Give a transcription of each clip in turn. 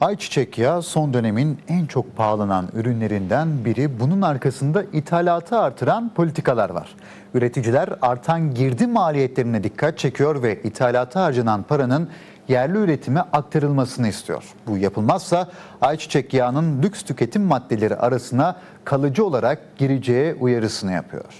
Ayçiçek yağı son dönemin en çok pahalanan ürünlerinden biri. Bunun arkasında ithalatı artıran politikalar var. Üreticiler artan girdi maliyetlerine dikkat çekiyor ve ithalata harcanan paranın yerli üretime aktarılmasını istiyor. Bu yapılmazsa ayçiçek yağının lüks tüketim maddeleri arasına kalıcı olarak gireceği uyarısını yapıyor.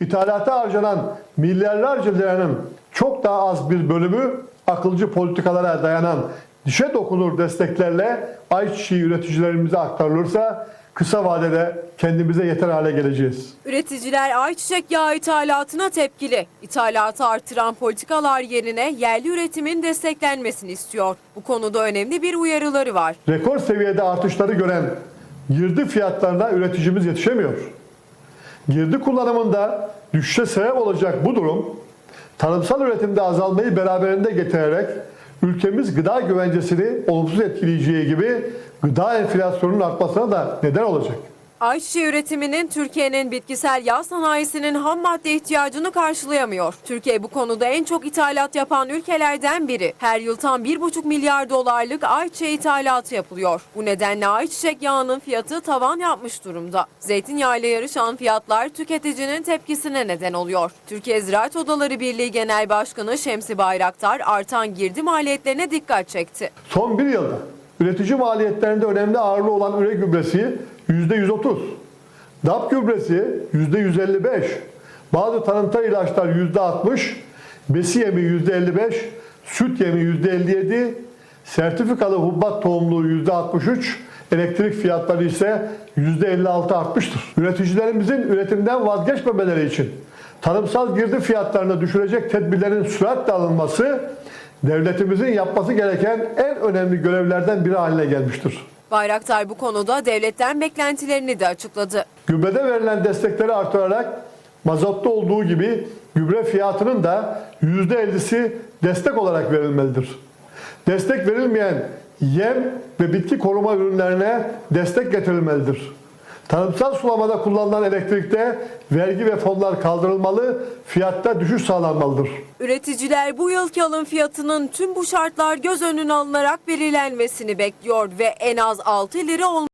İthalata harcanan milyarlarca liranın çok daha az bir bölümü akılcı politikalara dayanan dişe dokunur desteklerle ayçiçeği üreticilerimize aktarılırsa kısa vadede kendimize yeter hale geleceğiz. Üreticiler ayçiçek yağı ithalatına tepkili. İthalatı artıran politikalar yerine yerli üretimin desteklenmesini istiyor. Bu konuda önemli bir uyarıları var. Rekor seviyede artışları gören girdi fiyatlarına üreticimiz yetişemiyor. Girdi kullanımında düşüşe sebep olacak bu durum tarımsal üretimde azalmayı beraberinde getirerek ülkemiz gıda güvencesini olumsuz etkileyeceği gibi gıda enflasyonunun artmasına da neden olacak. Ayçiçeği üretiminin Türkiye'nin bitkisel yağ sanayisinin ham madde ihtiyacını karşılayamıyor. Türkiye bu konuda en çok ithalat yapan ülkelerden biri. Her yıl tam 1,5 milyar dolarlık ayçiçeği ithalatı yapılıyor. Bu nedenle ayçiçek yağının fiyatı tavan yapmış durumda. Zeytinyağıyla yarışan fiyatlar tüketicinin tepkisine neden oluyor. Türkiye Ziraat Odaları Birliği Genel Başkanı Şemsi Bayraktar artan girdi maliyetlerine dikkat çekti. Son bir yılda üretici maliyetlerinde önemli ağırlığı olan üre gübresi %130, DAP gübresi %155, bazı tanımsal ilaçlar %60, besi yemi %55, süt yemi %57, sertifikalı hububat tohumluğu %63, elektrik fiyatları ise %56 artmıştır. Üreticilerimizin üretimden vazgeçmemeleri için tarımsal girdi fiyatlarını düşürecek tedbirlerin süratle alınması devletimizin yapması gereken en önemli görevlerden biri haline gelmiştir. Bayraktar bu konuda devletten beklentilerini de açıkladı. Gübrede verilen destekleri artırarak mazotta olduğu gibi gübre fiyatının da %50'si destek olarak verilmelidir. Destek verilmeyen yem ve bitki koruma ürünlerine destek getirilmelidir. Tarımsal sulamada kullanılan elektrikte vergi ve fonlar kaldırılmalı, fiyatta düşüş sağlanmalıdır. Üreticiler bu yılki alım fiyatının tüm bu şartlar göz önüne alınarak belirlenmesini bekliyor ve en az 6 lira olmalı.